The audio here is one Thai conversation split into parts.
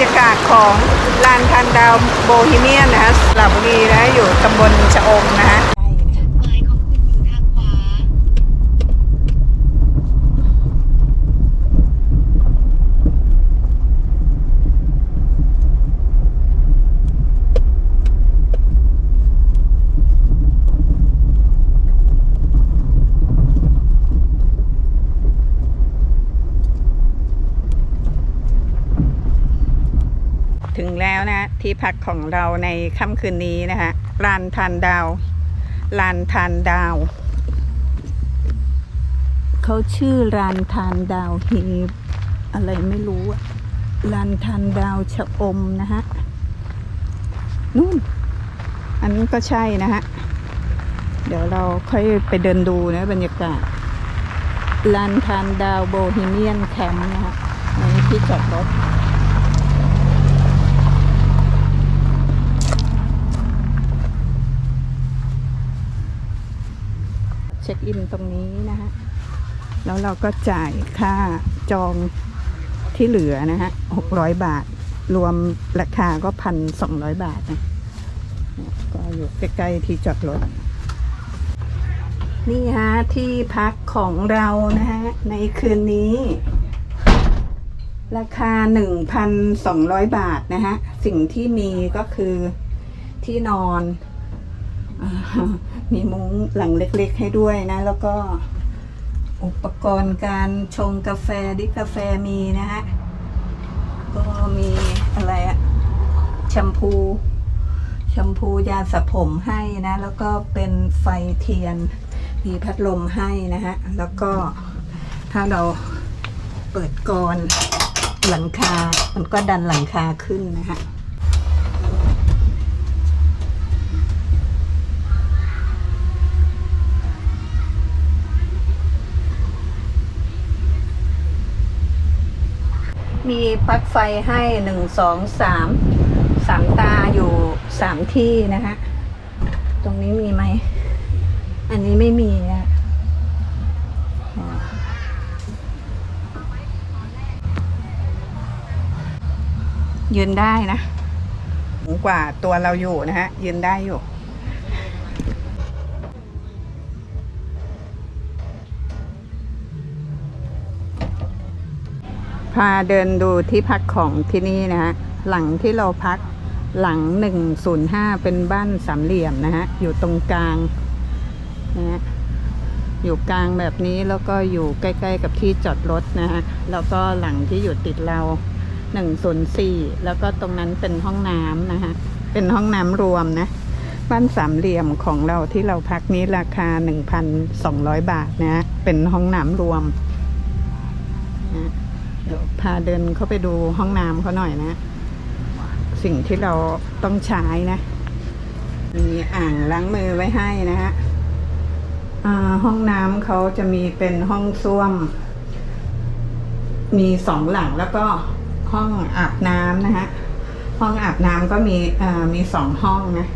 รยากาศของลานทันดาวโบฮีเมียนนะคะสระบุรีนะอยู่ตำบลชะอมนะคะ จุดหมายของคุณอยู่ทางขวา ถึงแล้วนะ ที่พักของเราในค่ำคืนนี้นะคะลานทานดาวลานทานดาว เขาชื่อลานทานดาวเฮีอะไรไม่รู้อะลานทานดาวชะอมนะฮะนู่น อันนั้นก็ใช่นะฮะ เดี๋ยวเราค่อยไปเดินดูนะบรรยากาศลานทานดาวโบฮีเมียนแคมป์นะฮะในที่จอดรถ เช็คอินตรงนี้นะฮะ แล้วเราก็จ่ายค่าจองที่เหลือนะฮะหกร้อยบาท รวมราคาก็พันสองร้อยบาทนะ ก็อยู่ใกล้ๆที่จอดรถ นี่ฮะที่พักของเรานะฮะ ในคืนนี้ ราคา1,200บาทนะฮะ สิ่งที่มีก็คือที่นอนอ มีมุ้งหลังเล็กๆให้ด้วยนะ แล้วก็อุปกรณ์การชงกาแฟดิกาแฟมีนะฮะ ก็มีอะไรอะแชมพูแชมพูยาสระผมให้นะ แล้วก็เป็นไฟเทียน มีพัดลมให้นะฮะ แล้วก็ถ้าเราเปิดกรอนหลังคา มันก็ดันหลังคาขึ้นนะฮะ มีปลั๊กไฟให้หนึ่งสองสามสามตาอยู่สามที่นะฮะตรงนี้มีไหม อันนี้ไม่มีอะยืนได้นะ กว่าตัวเราอยู่นะฮะ ยืนได้อยู่ พาเดินดูที่พักของที่นี่นะฮะหลังที่เราพักหลัง 105 เป็นบ้านสามเหลี่ยมนะฮะอยู่ตรงกลางนะฮะอยู่กลางแบบนี้แล้วก็อยู่ใกล้ๆกับที่จอดรถนะฮะแล้วก็หลังที่อยู่ติดเรา 104 แล้วก็ตรงนั้นเป็นห้องน้ำนะฮะเป็นห้องน้ำรวมนะบ้านสามเหลี่ยมของเราที่เราพักนี้ราคา 1,200 บาทนะฮะเป็นห้องน้ำรวมนะ ดี๋ยวพาเดินเข้าไปดูห้องน้ำเขาหน่อยนะ สิ่งที่เราต้องใช้นะ มีอ่างล้างมือไว้ให้นะฮะห้องน้ำเขาจะมีเป็นห้องส้วม มีสองหลังแล้วก็ห้องอาบน้ำนะฮะ ห้องอาบน้ำก็มีมีสองห้องนะ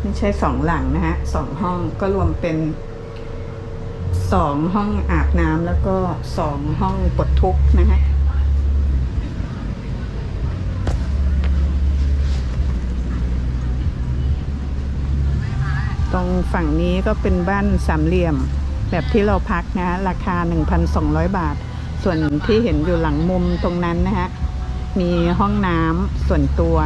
ไม่ใช่สองหลังนะฮะสองห้องก็รวมเป็นสองห้องอาบน้ำแล้วก็สองห้องปลดทุกข์นะฮะ ตรงฝั่งนี้ก็เป็นบ้านสามเหลี่ยม แบบที่เราพักนะฮะราคา 1,200 บาท ส่วนที่เห็นอยู่หลังมุมตรงนั้นนะฮะมีห้องน้ำส่วนตัว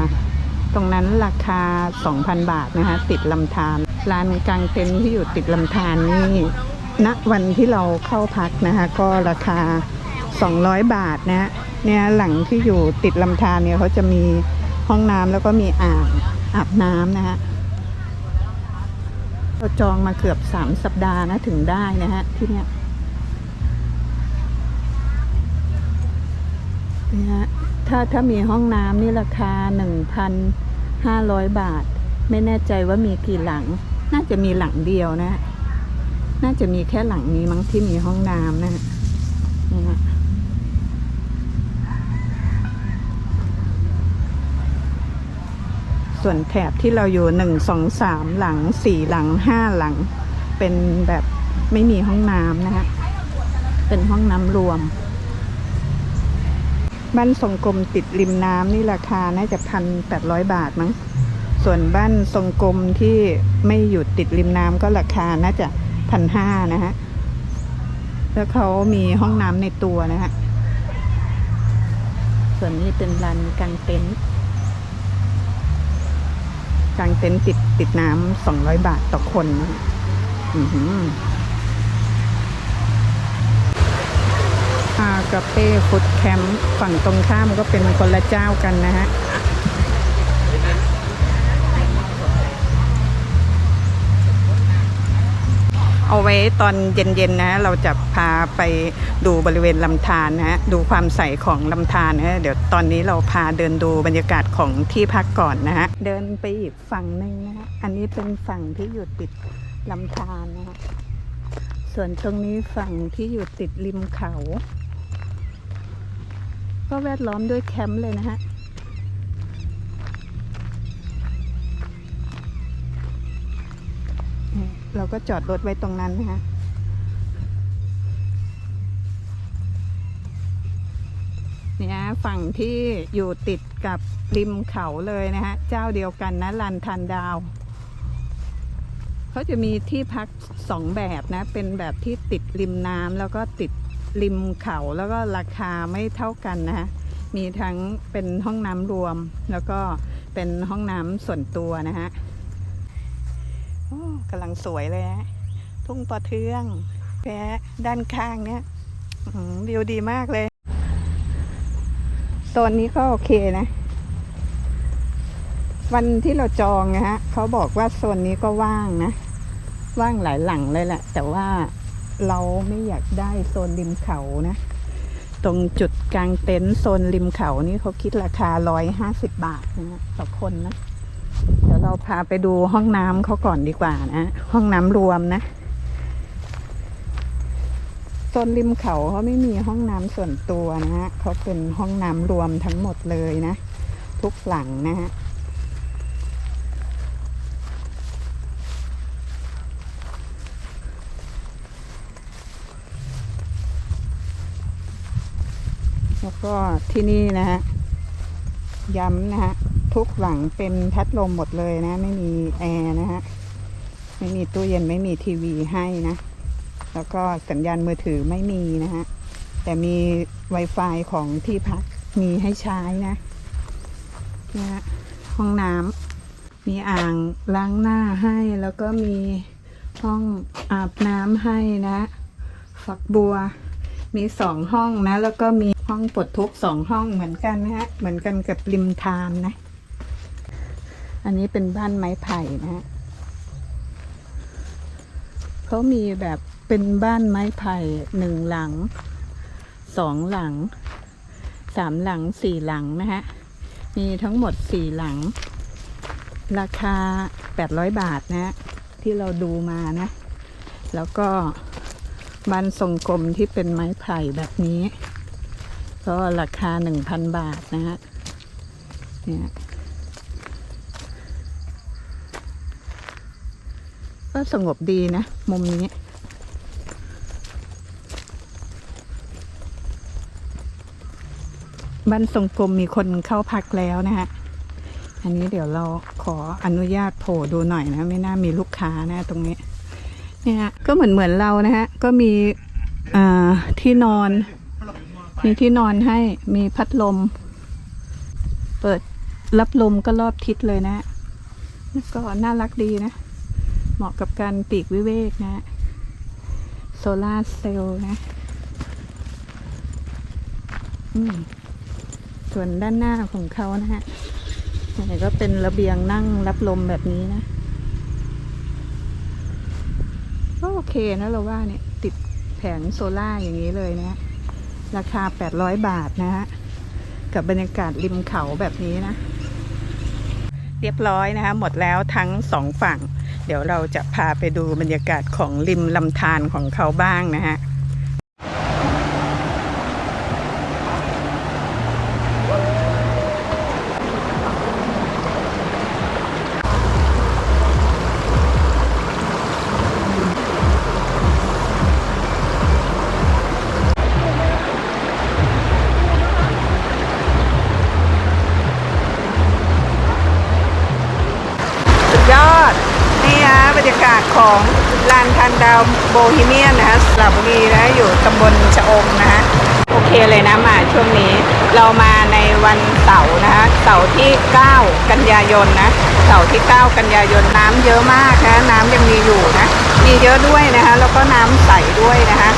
ตรงนั้นราคา 2,000 บาทนะคะติดลำธารลานกลางเต็นท์ที่อยู่ติดลำธารนี่ณวันที่เราเข้าพักนะคะก็ราคา 200 บาทนะฮะเนี่ยหลังที่อยู่ติดลำธารเนี่ยเขาจะมีห้องน้ำแล้วก็มีอ่างอาบน้ำนะฮะ เราจองมาเกือบ3สัปดาห์นะถึงได้นะฮะที่เนี้ยนะฮะถ้าถ้ามีห้องน้ำนี่ราคา1,500บาท ไม่แน่ใจว่ามีกี่หลัง น่าจะมีหลังเดียวนะ น่าจะมีแค่หลังนี้มั้งที่มีห้องน้ำนะฮะนี่ฮะ ส่วนแถบที่เราอยู่หนึ่งสองสามหลังสี่หลังห้าหลัง เป็นแบบไม่มีห้องน้ำนะฮะเป็นห้องน้ำรวม บ้านทรงกลมติดริมน้ำนี่ราคาน่าจะพันแปดร้อยบาทมั้งส่วนบ้านทรงกลมที่ไม่อยู่ติดริมน้ำก็ราคาน่าจะพันห้านะฮะแล้วเขามีห้องน้ำในตัวนะฮะส่วนนี้เป็นลานกางเต็นท์ กางเต็นท์ติดติดน้ำสองร้อยบาทต่อคนนะอือหืออากาเป้ฟุตแคมป์ฝั่งตรงข้ามก็เป็นคนละเจ้ากันนะฮะ ไว้ตอนเย็นๆนะ เราจะพาไปดูบริเวณลำธารนะฮะดูความใสของลำธารนะฮะเดี๋ยวตอนนี้เราพาเดินดูบรรยากาศของที่พักก่อนนะฮะเดินไปอีกฝั่งหนึ่งนะฮะอันนี้เป็นฝั่งที่อยู่ติดลำธารนะฮะส่วนตรงนี้ฝั่งที่อยู่ติดริมเขา ก็แวดล้อมด้วยแคมป์เลยนะฮะ เราก็จอดรถไว้ตรงนั้นนะคะเนี่ยฝั่งที่อยู่ติดกับริมเขาเลยนะฮะ เจ้าเดียวกันนะลันทันดาว เขาจะมีที่พักสองแบบนะ เป็นแบบที่ติดริมน้ำแล้วก็ติดริมเขาแล้วก็ราคาไม่เท่ากันนะฮะ มีทั้งเป็นห้องน้ำรวมแล้วก็เป็นห้องน้ำส่วนตัวนะฮะ กำลังสวยเลยฮะทุ่งปอเทืองแพ้ด้านข้างเนี่ยวิวดีมากเลยโซนนี้ก็โอเคนะ วันที่เราจองนะฮะเขาบอกว่าโซนนี้ก็ว่างนะ ว่างหลายหลังเลยแหละ แต่ว่าเราไม่อยากได้โซนริมเขานะ ตรงจุดกลางเต็นท์โซนริมเขานี่เขาคิดราคาร้อยห้าสิบบาทนะฮะต่อคนนะ เราพาไปดูห้องน้ำเขาก่อนดีกว่านะ ห้องน้ำรวมนะโซนริมเขาเขาไม่มีห้องน้ำส่วนตัวนะฮะเขาเป็นห้องน้ำรวมทั้งหมดเลยนะ ทุกหลังนะฮะแล้วก็ที่นี่นะฮะย้ำนะฮะ ทุกหลังเป็นพัดลมหมดเลยนะ ไม่มีแอร์นะฮะ ไม่มีตู้เย็นไม่มีทีวีให้นะ แล้วก็สัญญาณมือถือไม่มีนะฮะ แต่มี Wi-Fi ของที่พักมีให้ใช้นะนะฮะห้องน้ำมีอ่างล้างหน้าให้ แล้วก็มีห้องอาบน้ำให้นะ ฝักบัวมีสองห้องนะ แล้วก็มีห้องปลดทุกสองห้องเหมือนกันนะฮะ เหมือนกันกับริมทานนะ อันนี้เป็นบ้านไม้ไผ่นะฮะเขามีแบบเป็นบ้านไม้ไผ่หนึ่งหลังสองหลังสามหลังสี่หลังนะฮะ มีทั้งหมดสี่หลัง ราคาแปดร้อยบาทนะฮะที่เราดูมานะ แล้วก็บ้านทรงกลมที่เป็นไม้ไผ่แบบนี้ ก็ราคาหนึ่งพันบาทนะฮะเนี่ย ก็สงบดีนะ มุมนี้ บ้านทรงกลมมีคนเข้าพักแล้วนะฮะ อันนี้เดี๋ยวเราขออนุญาตโผล่ดูหน่อยนะ ไม่น่ามีลูกค้านะตรงนี้ เนี่ยก็เหมือนเหมือนเรานะฮะ ก็มีที่นอน มีที่นอนให้มีพัดลม เปิดรับลมก็รอบทิศเลยนะก็น่ารักดีนะ เหมาะกับการปีกวิเวกนะ โซลาร์เซลล์นะส่วนด้านหน้าของเขานะฮะก็เป็นระเบียงนั่งรับลมแบบนี้นะก็โอเคนะเราว่าเนี่ย ติดแผงโซล่าอย่างนี้เลยนะ ราคา 800 บาทนะฮะ กับบรรยากาศริมเขาแบบนี้นะ เรียบร้อยนะคะ หมดแล้วทั้งสองฝั่ง เดี๋ยวเราจะพาไปดูบรรยากาศของริมลำธารของเขาบ้างนะฮะ ยากาศของลานทันดาวโบฮีเมียนนะคะสระบุรีนะอยู่ตำบลชะอมนะฮะโอเคเลยนะมาช่วงนี้เรามาในวันเสาร์นะคะเสาร์ที่ 9 กันยายนนะเสาร์ที่ 9 กันยายนน้ำเยอะมากนะน้ำยังมีอยู่นะมีเยอะด้วยนะคะแล้วก็น้ำใสด้วยนะคะ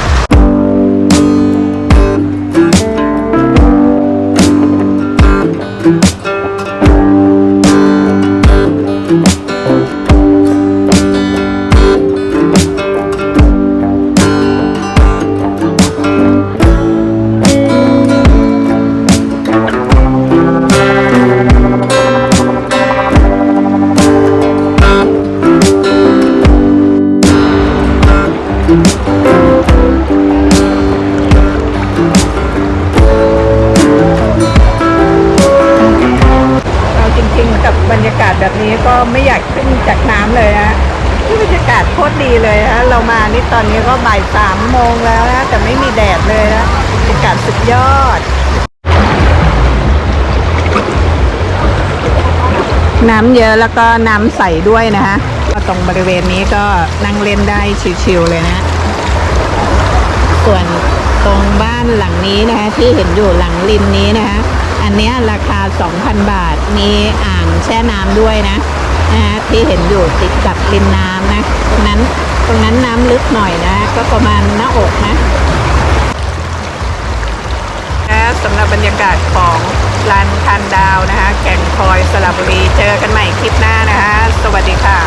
เลยฮะเรามานี่ตอนนี้ก็บ่ายสามโมงแล้วนะ แต่ไม่มีแดดเลยนะบรรยากาศสุดยอด น้ำเยอะแล้วก็น้ำใสด้วยนะฮะก็ตรงบริเวณนี้ก็นั่งเล่นได้ชิวๆเลยนะ ส่วนตรงบ้านหลังนี้นะคะที่เห็นอยู่หลังริมนี้นะคะอันนี้ราคา 2,000 บาท มีอ่างแช่น้ำด้วยนะ นะที่เห็นอยู่ติดกับริมน้ำนะตรงนั้นตรงนั้นน้ำลึกหน่อยนะ ก็ประมาณหน้าอกนะนะสำหรับบรรยากาศของลานทานดาวนะคะ แก่งคอยสระบุรีเจอกันใหม่คลิปหน้านะคะ สวัสดีค่ะ